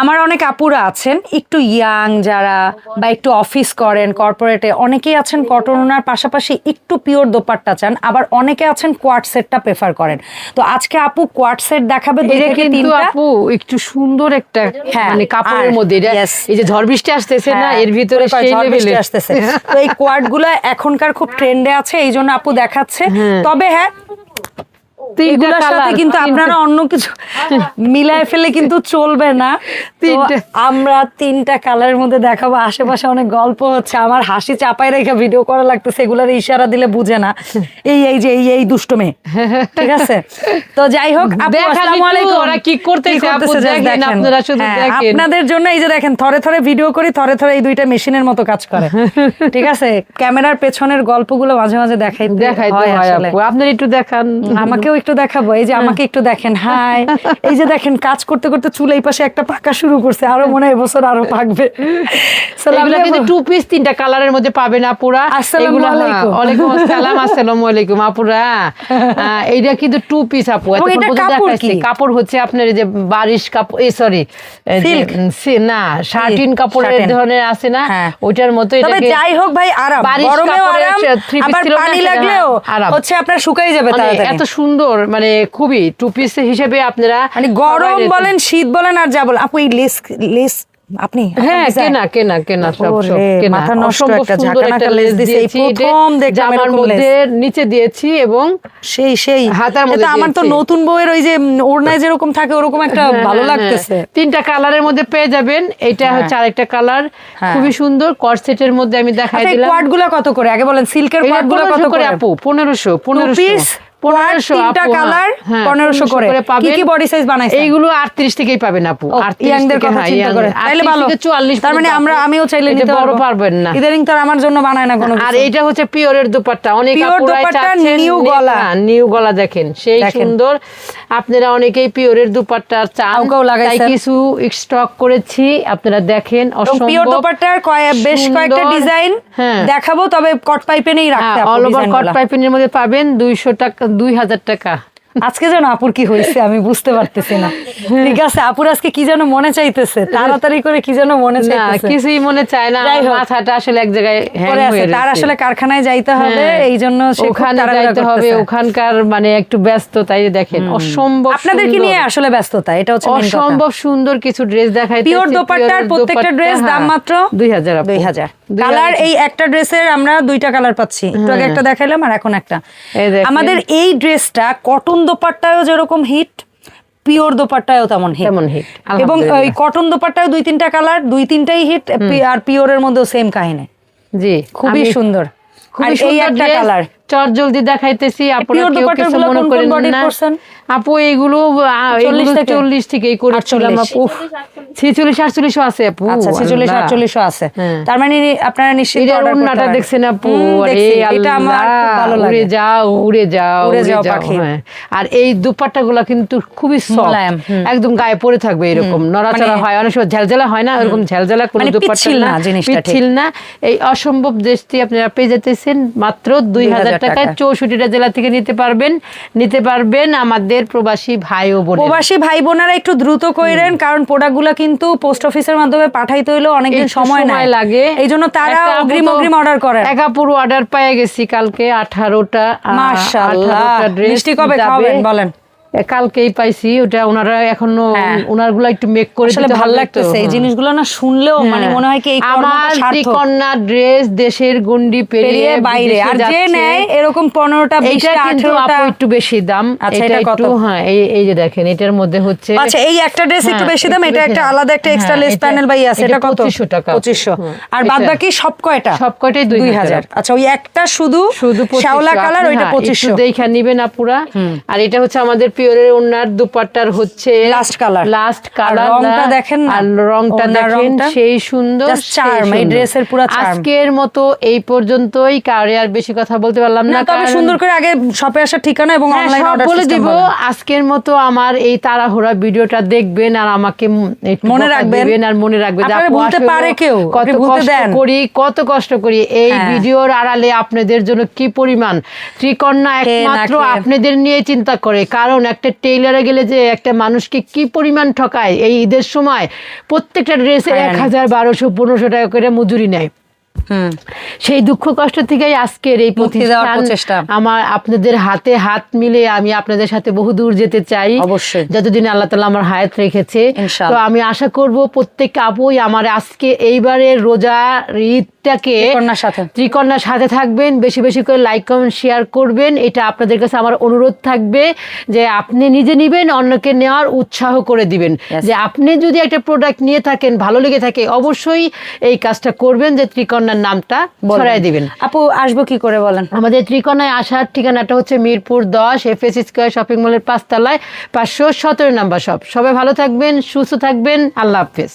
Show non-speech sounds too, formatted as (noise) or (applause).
আমার অনেক আপুরা আছেন একটু ইয়াং যারা বা একটু অফিস করেন কর্পোরেটে অনেকেই আছেন কটন ওনার পাশাপাশি একটু পিওর দোপাট্টা চান আবার অনেকে আছেন কোয়াট সেটটা প্রেফার করেন। তো আজকে আপু কোয়াট সেট দেখাবে এটা কিন্তু আপু একটু সুন্দর একটা হ্যাঁ, মানে কাপড়ের মধ্যে এটা এই যে ঝড় বৃষ্টি আসতেছে না হ্যাঁ, এর ভিতরে সেই লেভেলে আসতেছে। তো এই কোয়ার্ডগুলা এখনকার খুব ট্রেন্ডে আছে এই জন্য আপু দেখাচ্ছে। তবে হ্যাঁ তিনটা এগুলোর সাথে কিন্তু আপনারা অন্য কিছু মিলায় ফেলে কিন্তু চলবে না। আমরা তিনটা কালারের মধ্যে দেখাবো। আশেপাশে অনেক গল্প হচ্ছে। আমার হাসি রেখে ভিডিও করা লাগতেছে। এগুলোর ইশারা দিলে বুঝে না। এই এই যে এই এই দুষ্ট মেয়ে। ঠিক আছে? তো যাই হোক ওরা কি করতেছে, আপনারা শুধু হ্যাঁ, দেখেন। আপনাদের জন্য এই যে দেখেন থরে থরে ভিডিও করি থরে থরে এই দুইটা মেশিনের মতো কাজ করে। ঠিক আছে? ক্যামেরার পেছনের গল্পগুলো মাঝে মাঝে দেখাই দেখাই হয় আপনার একটু দেখান। আমাকেও একটু দেখাবো। এই যে আমাকে একটু দেখেন হাই। এই যে দেখেন কাজ করতে করতে চুল এই পাশে একটা পাকা শুরু করছে আরও মনে হয় এবছর আরও পাকবে। টু পিস তিনটা কালারের মধ্যে পাবেন আপুরা। আসসালামু হ্যাঁ, আলাইকুম। ওয়ালাইকুম আসসালাম আসসালামু আলাইকুম আপুরা। (laughs) এইটা কিন্তু টু পিস আপু কাপড় হচ্ছে আপনার এই যে বারিশ কাপড় এই সরি না শার্টিন কাপড়ের ধরনের আছে না হ্যাঁ। ওইটার মতো যাই হোক ভাই আরাম। গরমেও আরাম আবার পানি লাগলেও হচ্ছে আপনার শুকাই যাবে মানে এত সুন্দর মানে খুবই টু পিস হিসেবে আপনারা মানে গরম বলেন শীত বলেন আর যা বলেন। আপু এই লেস লেস আপনি হ্যাঁ কেনা কেনা কেনা সব সব কেনা। মাথা নষ্ট একটা সুন্দর ঝাঁকানাকা একটা লেস লেস দিছে, এই প্রথম দেখলাম জামার মধ্যে নিচে দিয়েছি এবং সেই সেই। হাতার মধ্যে আমার তো নতুন বউয়ের ওই যে ওড়নায় যেরকম থাকে ওরকম একটা ভালো হ্যাঁ, লাগতেছে। হ্যাঁ। তিনটা কালারের মধ্যে পেয়ে যাবেন। এটা হচ্ছে আরেকটা কালার। হ্যাঁ। খুবই সুন্দর। কর্সেটের মধ্যে আমি দেখাই আচ্ছা এই দিলাম। কত করে? আগে বলেন সিল্কের কত করে আপু পনেরোশো পনেরোশো piece, quad, তিনটা colour, 1500 করে। কি কি body size বানাইছেন? এইগুলো আটত্রিশ থেকেই পাবেন আপু ইয়াংদের কথা হ্যাঁ, চিন্তা করে। তাইলে 38 ভালো। থেকে 44 তার মানে আমরা আমিও চাইলে নিতে বড় পারবেন না। ইদানিং তো আমার জন্য বানায় না কোনো আর কিছু। হচ্ছে পিওরের দুপাট্টা। অনেক Pure দোপাট্টা, চাচ্ছেন গলা। নিউ গলা দেখেন। সেই সুন্দর। আপনারা অনেকেই পিওরের দুপাট্টা চান। তাই কিছু স্টক করেছি। আপনারা দেখেন পিওর দোপাট্টার বেশ কয়েকটা ডিজাইন হ্যাঁ। দেখাবো তবে কট পাইপে নেই রাখতে অল ওভার কট ডিজাইনগুলা। পাইপিনের মধ্যে পাবেন। দুইশো টাকা দুই হাজার টাকা। আজকে যেন আপুর কি হয়েছে আমি বুঝতে পারতেছি না। ঠিক আছে আপুর আজকে কি যেন মনে চাইতেছে? তাড়াতাড়ি করে কি যেন মনে চাইতেছে? কিছুই মনে চায় না মাথাটা আসলে এক জায়গায় হ্যাং পরে আছে তার আসলে কারখানায় যাইতে হবে হ্যাঁ, এই জন্য ওখানে যাইতে হবে ওখানকার মানে একটু ব্যস্ত তাই দেখেন অসম্ভব আপনাদেরকে সুন্দর। নিয়ে আসলে ব্যস্ততা? এটা হচ্ছে অসম্ভব সুন্দর কিছু ড্রেস দেখাই পিওর দোপাট্টার প্রত্যেকটা ড্রেস দাম মাত্র দুই হাজার দুই হাজার। কালার এই একটা ড্রেসের আমরা দুইটা কালার পাচ্ছি। একটু আগে একটা দেখাইলাম আর এখন একটা। আমাদের এই ড্রেসটা কটন দোপাট্টায়ও যেরকম হিট পিওর দোপাট্টায়ও তেমন হিট। তেমন হিট এবং। ওই কটন দোপাট্টায় দুই তিনটা কালার দুই তিনটাই হিট আর পিওরের মধ্যেও সেম কাহিনী। জি খুবই সুন্দর। আর খুবই এই সুন্দর একটা কালার। চট জলদি দেখাইতেছি মনে আপু এইগুলো চল্লিশ 40 এগুলো থেকে? চল্লিশ থেকে করেছিলাম আপু। ছিচল্লিশ আটচল্লিশও আছে আপু আচ্ছা ছেচল্লিশ আটচল্লিশও আছে হ্যাঁ। তার মানে আপনারা। দেখছেন আপু। এটা আমার উড়ে যাও উড়ে যাও উড়ে যাও পাখি। হ্যাঁ। আর এই দুপাট্টা গুলা কিন্তু খুবই একদম গায়ে পড়ে থাকবে এরকম নড়াচড়া মানে- হয় অনেক সময় ঝালঝালা হয় না এরকম ঝালঝালা কোনো মানে দুপাট্টা না। পিচ্ছিল না এই অসম্ভব দেশটি আপনারা পেয়ে যেতেছেন মাত্র দুই হাজার টাকায় টাকা। চৌষট্টিটা জেলা থেকে নিতে পারবেন নিতে পারবেন আমাদের প্রবাসী ভাই ও বোন প্রবাসী ভাই বোনেরা একটু দ্রুত কইরেন কারণ প্রোডাক্টগুলো কিন্তু পোস্ট অফিসের মাধ্যমে পাঠাইতে হইলেও অনেকদিন সময় নেয়। লাগে। এই জন্য তারা অগ্রিম অগ্রিম অর্ডার করে একা পুরো অর্ডার পেয়ে গেছি কালকে আঠারোটা মাশাআল্লাহ। মিষ্টি কবে খাওয়াবেন বলেন? কালকেই পাইছি ওটা ওনারা এখনও হ্যাঁ। ওনারগুলা একটু মেক করে দিতে ভালো লাগতেছে এই হ্যাঁ। জিনিসগুলো না শুনলেও মানে মনে হয় কি এই আমার কন্যা ড্রেস দেশের গন্ডি পেরিয়ে বাইরে। আর যে নেয় এরকম পনেরোটা এইটা বিশটা কিন্তু আপু আঠেরোটা একটু বেশি দাম। আচ্ছা, এটা? একটু হ্যাঁ এই এই যে দেখেন এটার মধ্যে হচ্ছে আচ্ছা এই একটা ড্রেস একটু হ্যাঁ, বেশি দাম এটা একটা আলাদা একটা এক্সট্রা হ্যাঁ, লেস প্যানেল ভাই আছে এটা কত? 2500 টাকা। পঁচিশশো। হুম, আর এটা- বাদ বাকি সব কয়টা? সব কয়টাই দুই দুই হাজার। হাজার আচ্ছা ওই একটা শুধু শুধু শ্যাওলা কালার ওইটা হ্যাঁ, পঁচিশশো। একটু দেখা নিবেন আপুরা। আর এটা হচ্ছে আমাদের পিওরের ওনার দুপাট্টার হচ্ছে Last colour। লাস্ট কালার রংটা দেখেন না? আর রংটা দেখেন সেই সুন্দর charm, এই ড্রেসের পুরা charm। আজকের মতো এই পর্যন্তই কারে আর বেশি কথা বলতে পারলাম না তবে সুন্দর করে আগে শপে আসার ঠিকানা এবং হ্যাঁ, অনলাইন অর্ডার বলে দিব আজকের মতো আমার এই তাড়াহুড়া ভিডিওটা দেখবেন আর আমাকে মনে রাখবেন। আর মনে রাখবেন যে আপনারা আপু পারে কেউ, কত কষ্ট করি কত কষ্ট করি এই হ্যাঁ। ভিডিওর আড়ালে আপনাদের জন্য কি পরিমাণ ত্রিকন্যা একমাত্র আপনাদের নিয়ে চিন্তা করে কারণ একটা টেইলারে গেলে যে একটা মানুষকে কি পরিমাণ ঠকায়? এই ঈদের সময় প্রত্যেকটা ড্রেসে হ্যাঁ, এক হাজার বারোশো পনেরোশো টাকা করে মজুরি নেয়। সেই দুঃখ কষ্ট থেকেই আজকের এই প্রতিষ্ঠান আমার আপনাদের হাতে হাত মিলে আমি আপনাদের সাথে বহু দূর যেতে চাই। অবশ্যই। যতদিন আল্লাহ তালা আমার হায়াত রেখেছে। তো আমি আশা করব প্রত্যেক আপুই আমার আজকে এইবারে রোজা ঈদটাকে সাথে। ত্রিকন্যার সাথে থাকবেন। বেশি বেশি করে লাইক কমেন্ট শেয়ার করবেন। এটা আপনাদের কাছে আমার অনুরোধ থাকবে যে আপনি নিজে নিবেন অন্যকে নেওয়ার উৎসাহ করে দিবেন। যে আপনি যদি একটা প্রোডাক্ট নিয়ে থাকেন ভালো লেগে থাকে অবশ্যই এই কাজটা করবেন যে ত্রিকন্যার নামটা। ছড়াই দিবেন। আপু আসব কি করে বলেন? আমাদের ত্রিকোণায় আসার ঠিকানাটা হচ্ছে মিরপুর দশ এফ এস স্কোয়ার শপিং মলের পাঁচতলায় পাঁচশো সতেরো নাম্বার সব সবাই ভালো থাকবেন সুস্থ থাকবেন আল্লাহ হাফেজ।